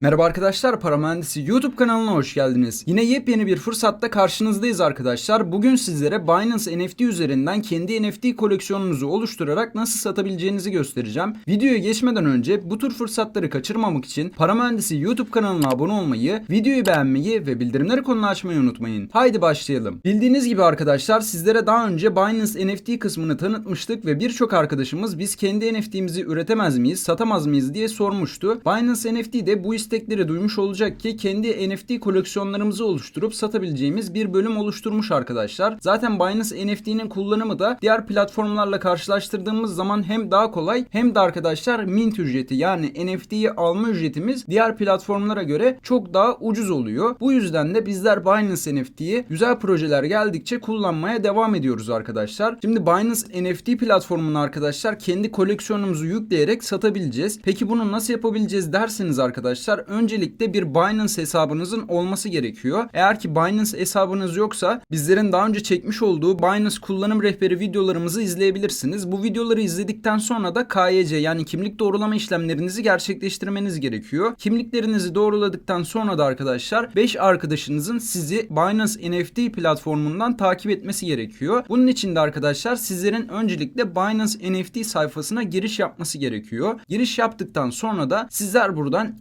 Merhaba arkadaşlar, Para Mühendisi YouTube kanalına hoş geldiniz. Yine yepyeni bir fırsatta karşınızdayız arkadaşlar. Bugün sizlere Binance NFT üzerinden kendi NFT koleksiyonunuzu oluşturarak nasıl satabileceğinizi göstereceğim. Videoya geçmeden önce bu tür fırsatları kaçırmamak için Para Mühendisi YouTube kanalına abone olmayı, videoyu beğenmeyi ve bildirimleri konulu açmayı unutmayın. Haydi başlayalım. Bildiğiniz gibi arkadaşlar sizlere daha önce Binance NFT kısmını tanıtmıştık ve birçok arkadaşımız biz kendi NFT'mizi üretemez miyiz, satamaz mıyız diye sormuştu. Binance NFT de bu istekleri duymuş olacak ki kendi NFT koleksiyonlarımızı oluşturup satabileceğimiz bir bölüm oluşturmuş arkadaşlar. Zaten Binance NFT'nin kullanımı da diğer platformlarla karşılaştırdığımız zaman hem daha kolay hem de arkadaşlar mint ücreti yani NFT'yi alma ücretimiz diğer platformlara göre çok daha ucuz oluyor. Bu yüzden de bizler Binance NFT'yi güzel projeler geldikçe kullanmaya devam ediyoruz arkadaşlar. Şimdi Binance NFT platformunu arkadaşlar kendi koleksiyonumuzu yükleyerek satabileceğiz. Peki bunu nasıl yapabileceğiz derseniz arkadaşlar öncelikle bir Binance hesabınızın olması gerekiyor. Eğer ki Binance hesabınız yoksa bizlerin daha önce çekmiş olduğu Binance kullanım rehberi videolarımızı izleyebilirsiniz. Bu videoları izledikten sonra da KYC yani kimlik doğrulama işlemlerinizi gerçekleştirmeniz gerekiyor. Kimliklerinizi doğruladıktan sonra da arkadaşlar 5 arkadaşınızın sizi Binance NFT platformundan takip etmesi gerekiyor. Bunun için de arkadaşlar sizlerin öncelikle Binance NFT sayfasına giriş yapması gerekiyor. Giriş yaptıktan sonra da sizler buradan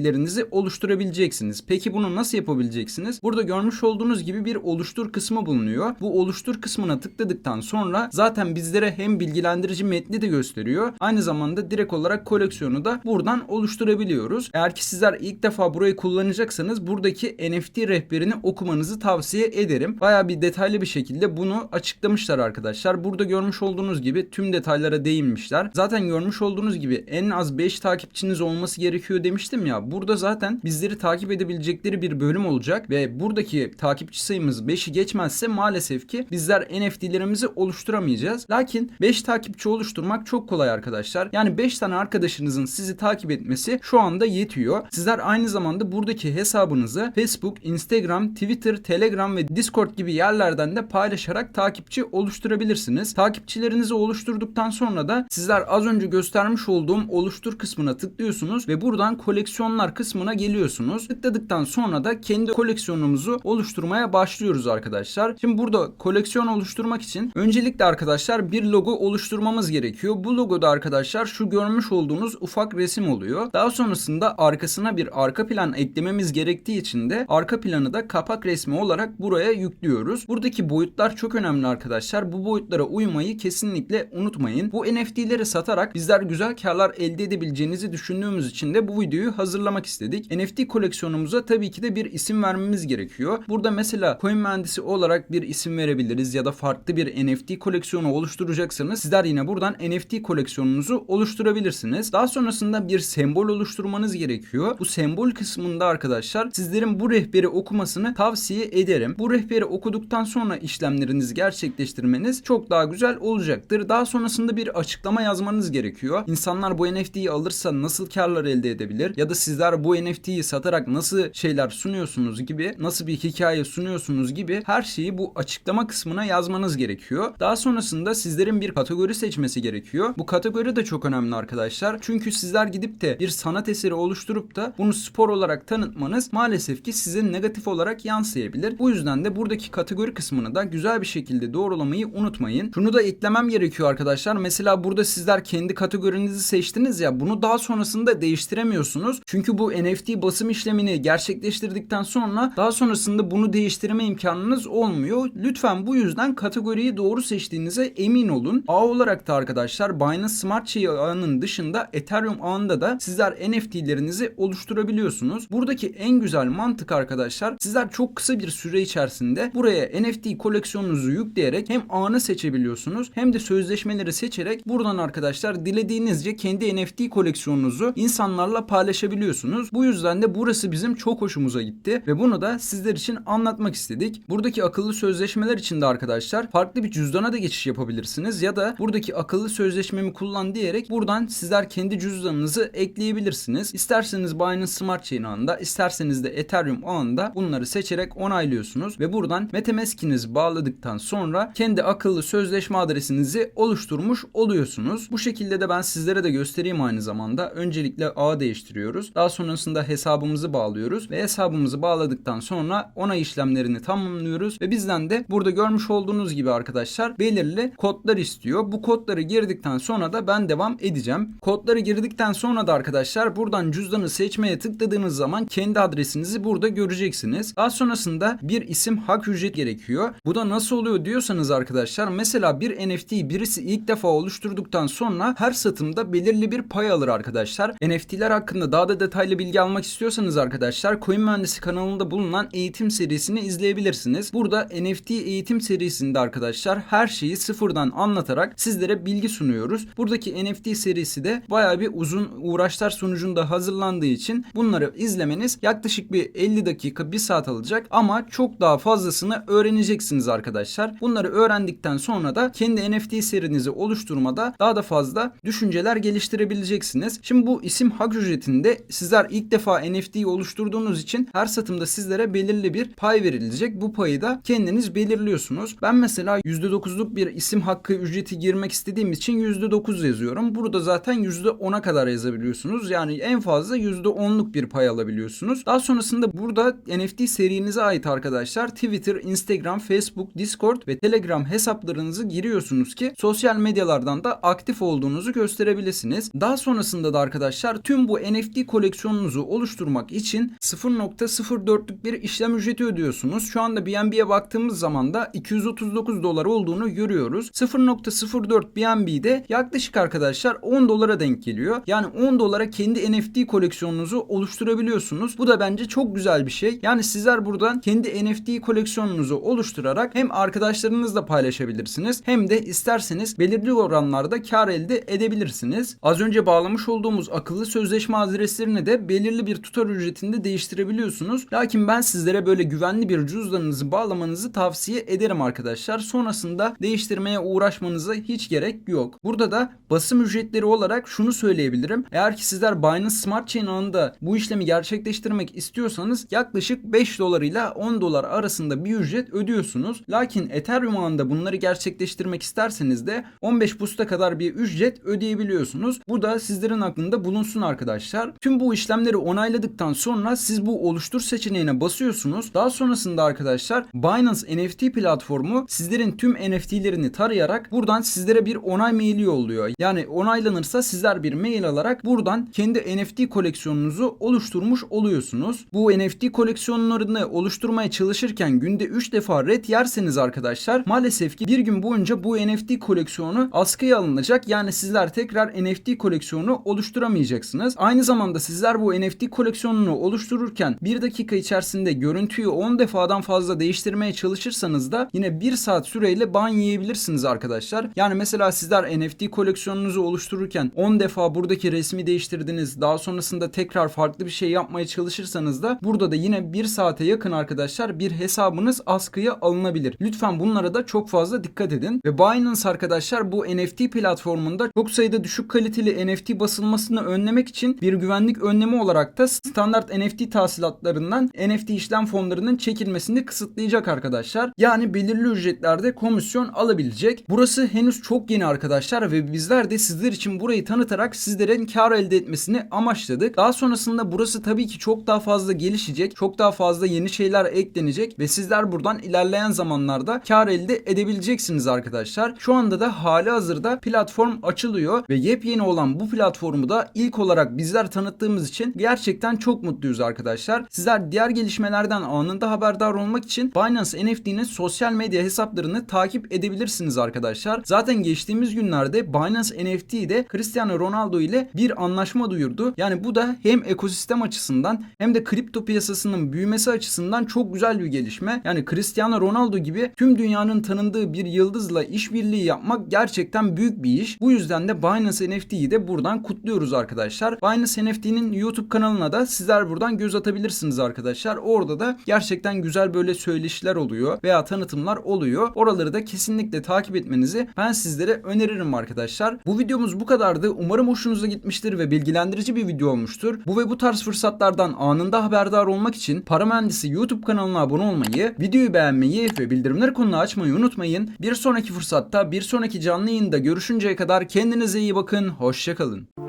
NFT'lerinizi oluşturabileceksiniz. Peki bunu nasıl yapabileceksiniz? Burada görmüş olduğunuz gibi bir oluştur kısmı bulunuyor. Bu oluştur kısmına tıkladıktan sonra zaten bizlere hem bilgilendirici metni de gösteriyor. Aynı zamanda direkt olarak koleksiyonu da buradan oluşturabiliyoruz. Eğer ki sizler ilk defa burayı kullanacaksanız buradaki NFT rehberini okumanızı tavsiye ederim. Baya bir detaylı bir şekilde bunu açıklamışlar arkadaşlar. Burada görmüş olduğunuz gibi tüm detaylara değinmişler. Zaten görmüş olduğunuz gibi en az 5 takipçiniz olması gerekiyor demiştim ya. Burada zaten bizleri takip edebilecekleri bir bölüm olacak ve buradaki takipçi sayımız 5'i geçmezse maalesef ki bizler NFT'lerimizi oluşturamayacağız. Lakin 5 takipçi oluşturmak çok kolay arkadaşlar. Yani 5 tane arkadaşınızın sizi takip etmesi şu anda yetiyor. Sizler aynı zamanda buradaki hesabınızı Facebook, Instagram, Twitter, Telegram ve Discord gibi yerlerden de paylaşarak takipçi oluşturabilirsiniz. Takipçilerinizi oluşturduktan sonra da sizler az önce göstermiş olduğum oluştur kısmına tıklıyorsunuz ve buradan koleksiyonlar kısmına geliyorsunuz. Tıkladıktan sonra da kendi koleksiyonumuzu oluşturmaya başlıyoruz arkadaşlar. Şimdi burada koleksiyon oluşturmak için öncelikle arkadaşlar bir logo oluşturmamız gerekiyor. Bu logoda arkadaşlar şu görmüş olduğunuz ufak resim oluyor. Daha sonrasında arkasına bir arka plan eklememiz gerektiği için de arka planı da kapak resmi olarak buraya yüklüyoruz. Buradaki boyutlar çok önemli arkadaşlar. Bu boyutlara uymayı kesinlikle unutmayın. Bu NFT'leri satarak bizler güzel karlar elde edebileceğinizi düşündüğümüz için de bu videoyu hazırlamak istedik. NFT koleksiyonumuza tabii ki de bir isim vermemiz gerekiyor. Burada mesela coin mühendisi olarak bir isim verebiliriz ya da farklı bir NFT koleksiyonu oluşturacaksanız sizler yine buradan NFT koleksiyonunuzu oluşturabilirsiniz. Daha sonrasında bir sembol oluşturmanız gerekiyor. Bu sembol kısmında arkadaşlar sizlerin bu rehberi okumasını tavsiye ederim. Bu rehberi okuduktan sonra işlemlerinizi gerçekleştirmeniz çok daha güzel olacaktır. Daha sonrasında bir açıklama yazmanız gerekiyor. İnsanlar bu NFT'yi alırsa nasıl karlar elde edebilir ya da sizler bu NFT'yi satarak nasıl şeyler sunuyorsunuz gibi, nasıl bir hikaye sunuyorsunuz gibi her şeyi bu açıklama kısmına yazmanız gerekiyor. Daha sonrasında sizlerin bir kategori seçmesi gerekiyor. Bu kategori de çok önemli arkadaşlar. Çünkü sizler gidip de bir sanat eseri oluşturup da bunu spor olarak tanıtmanız maalesef ki size negatif olarak yansıyabilir. Bu yüzden de buradaki kategori kısmını da güzel bir şekilde doğrulamayı unutmayın. Şunu da eklemem gerekiyor arkadaşlar. Mesela burada sizler kendi kategorinizi seçtiniz ya bunu daha sonrasında değiştiremiyorsunuz. Çünkü bu NFT basım işlemini gerçekleştirdikten sonra daha sonrasında bunu değiştirme imkanınız olmuyor. Lütfen bu yüzden kategoriyi doğru seçtiğinize emin olun. Ağ olarak da arkadaşlar Binance Smart Chain ağının dışında Ethereum ağında da sizler NFT'lerinizi oluşturabiliyorsunuz. Buradaki en güzel mantık arkadaşlar sizler çok kısa bir süre içerisinde buraya NFT koleksiyonunuzu yükleyerek hem ağını seçebiliyorsunuz hem de sözleşmeleri seçerek buradan arkadaşlar dilediğinizce kendi NFT koleksiyonunuzu insanlarla paylaşabiliyorsunuz. Bu yüzden de burası bizim çok hoşumuza gitti ve bunu da sizler için anlatmak istedik. Buradaki akıllı sözleşmeler için de arkadaşlar farklı bir cüzdana da geçiş yapabilirsiniz ya da buradaki akıllı sözleşmemi kullan diyerek buradan sizler kendi cüzdanınızı ekleyebilirsiniz. İsterseniz Binance Smart Chain ağında, isterseniz de Ethereum ağında bunları seçerek onaylıyorsunuz ve buradan MetaMask'inizi bağladıktan sonra kendi akıllı sözleşme adresinizi oluşturmuş oluyorsunuz. Bu şekilde de ben sizlere de göstereyim aynı zamanda. Öncelikle ağ değiştiriyoruz. Daha sonrasında hesabımızı bağlıyoruz ve hesabımızı bağladıktan sonra onay işlemlerini tamamlıyoruz ve bizden de burada görmüş olduğunuz gibi arkadaşlar belirli kodlar istiyor. Bu kodları girdikten sonra da ben devam edeceğim. Kodları girdikten sonra da arkadaşlar buradan cüzdanı seçmeye tıkladığınız zaman kendi adresinizi burada göreceksiniz. Daha sonrasında bir isim hak ücret gerekiyor. Bu da nasıl oluyor diyorsanız arkadaşlar mesela bir NFT'yi birisi ilk defa oluşturduktan sonra her satımda belirli bir pay alır arkadaşlar. NFT'ler hakkında daha da detaylı bilgi almak istiyorsanız arkadaşlar Coin Mühendisi kanalında bulunan eğitim serisini izleyebilirsiniz. Burada NFT eğitim serisinde arkadaşlar her şeyi sıfırdan anlatarak sizlere bilgi sunuyoruz. Buradaki NFT serisi de bayağı bir uzun uğraşlar sonucunda hazırlandığı için bunları izlemeniz yaklaşık bir 50 dakika 1 saat alacak ama çok daha fazlasını öğreneceksiniz arkadaşlar. Bunları öğrendikten sonra da kendi NFT serinizi oluşturmada daha da fazla düşünceler geliştirebileceksiniz. Şimdi bu isim hak ücretinde sizler ilk defa NFT'yi oluşturduğunuz için her satımda sizlere belirli bir pay verilecek. Bu payı da kendiniz belirliyorsunuz. Ben mesela %9'luk bir isim hakkı ücreti girmek istediğim için %9 yazıyorum. Burada zaten %10'a kadar yazabiliyorsunuz. Yani en fazla %10'luk bir pay alabiliyorsunuz. Daha sonrasında burada NFT serinize ait arkadaşlar Twitter, Instagram, Facebook, Discord ve Telegram hesaplarınızı giriyorsunuz ki sosyal medyalardan da aktif olduğunuzu gösterebilirsiniz. Daha sonrasında da arkadaşlar tüm bu NFT koleksiyonunuzu oluşturmak için 0.04'lük bir işlem ücreti ödüyorsunuz. Şu anda BNB'ye baktığımız zaman da 239 dolar olduğunu görüyoruz. 0.04 BNB'de yaklaşık arkadaşlar 10 dolara denk geliyor. Yani 10 dolara kendi NFT koleksiyonunuzu oluşturabiliyorsunuz. Bu da bence çok güzel bir şey. Yani sizler buradan kendi NFT koleksiyonunuzu oluşturarak hem arkadaşlarınızla paylaşabilirsiniz hem de isterseniz belirli oranlarda kar elde edebilirsiniz. Az önce bağlamış olduğumuz akıllı sözleşme adreslerini de belirli bir tutar ücretinde değiştirebiliyorsunuz. Lakin ben sizlere böyle güvenli bir cüzdanınızı bağlamanızı tavsiye ederim arkadaşlar. Sonrasında değiştirmeye uğraşmanıza hiç gerek yok. Burada da basım ücretleri olarak şunu söyleyebilirim. Eğer ki sizler Binance Smart Chain ağında bu işlemi gerçekleştirmek istiyorsanız yaklaşık 5 dolar ile 10 dolar arasında bir ücret ödüyorsunuz. Lakin Ethereum ağında bunları gerçekleştirmek isterseniz de 15 busta kadar bir ücret ödeyebiliyorsunuz. Bu da sizlerin aklında bulunsun arkadaşlar. Tüm bu işlemleri onayladıktan sonra siz bu oluştur seçeneğine basıyorsunuz. Daha sonrasında arkadaşlar Binance NFT platformu sizlerin tüm NFT'lerini tarayarak buradan sizlere bir onay maili yolluyor. Yani onaylanırsa sizler bir mail alarak buradan kendi NFT koleksiyonunuzu oluşturmuş oluyorsunuz. Bu NFT koleksiyonlarını oluşturmaya çalışırken günde 3 defa red yerseniz arkadaşlar maalesef ki bir gün boyunca bu NFT koleksiyonu askıya alınacak. Yani sizler tekrar NFT koleksiyonu oluşturamayacaksınız. Aynı zamanda sizler bu NFT koleksiyonunu oluştururken 1 dakika içerisinde görüntüyü 10 defadan fazla değiştirmeye çalışırsanız da yine 1 saat süreyle ban yiyebilirsiniz arkadaşlar. Yani mesela sizler NFT koleksiyonunuzu oluştururken 10 defa buradaki resmi değiştirdiniz. Daha sonrasında tekrar farklı bir şey yapmaya çalışırsanız da burada da yine 1 saate yakın arkadaşlar bir hesabınız askıya alınabilir. Lütfen bunlara da çok fazla dikkat edin. Ve Binance arkadaşlar bu NFT platformunda çok sayıda düşük kaliteli NFT basılmasını önlemek için bir güvenlik önlemi olarak da standart NFT tahsilatlarından NFT işlem fonlarının çekilmesini kısıtlayacak arkadaşlar. Yani belirli ücretlerde komisyon alabilecek. Burası henüz çok yeni arkadaşlar ve bizler de sizler için burayı tanıtarak sizlerin kar elde etmesini amaçladık. Daha sonrasında burası tabii ki çok daha fazla gelişecek. Çok daha fazla yeni şeyler eklenecek ve sizler buradan ilerleyen zamanlarda kar elde edebileceksiniz arkadaşlar. Şu anda da hali hazırda platform açılıyor ve yepyeni olan bu platformu da ilk olarak bizler tanıttığımız için gerçekten çok mutluyuz arkadaşlar. Sizler diğer gelişmelerden anında haberdar olmak için Binance NFT'nin sosyal medya hesaplarını takip edebilirsiniz arkadaşlar. Zaten geçtiğimiz günlerde Binance NFT de Cristiano Ronaldo ile bir anlaşma duyurdu. Yani bu da hem ekosistem açısından hem de kripto piyasasının büyümesi açısından çok güzel bir gelişme. Yani Cristiano Ronaldo gibi tüm dünyanın tanındığı bir yıldızla işbirliği yapmak gerçekten büyük bir iş. Bu yüzden de Binance NFT'yi de buradan kutluyoruz arkadaşlar. Binance NFT'nin YouTube kanalına da sizler buradan göz atabilirsiniz arkadaşlar. Orada da gerçekten güzel böyle söyleşiler oluyor veya tanıtımlar oluyor. Oraları da kesinlikle takip etmenizi ben sizlere öneririm arkadaşlar. Bu videomuz bu kadardı. Umarım hoşunuza gitmiştir ve bilgilendirici bir video olmuştur. Bu ve bu tarz fırsatlardan anında haberdar olmak için Para Mühendisi YouTube kanalına abone olmayı, videoyu beğenmeyi ve bildirimler konunu açmayı unutmayın. Bir sonraki fırsatta bir sonraki canlı yayında görüşünceye kadar kendinize iyi bakın. Hoşçakalın.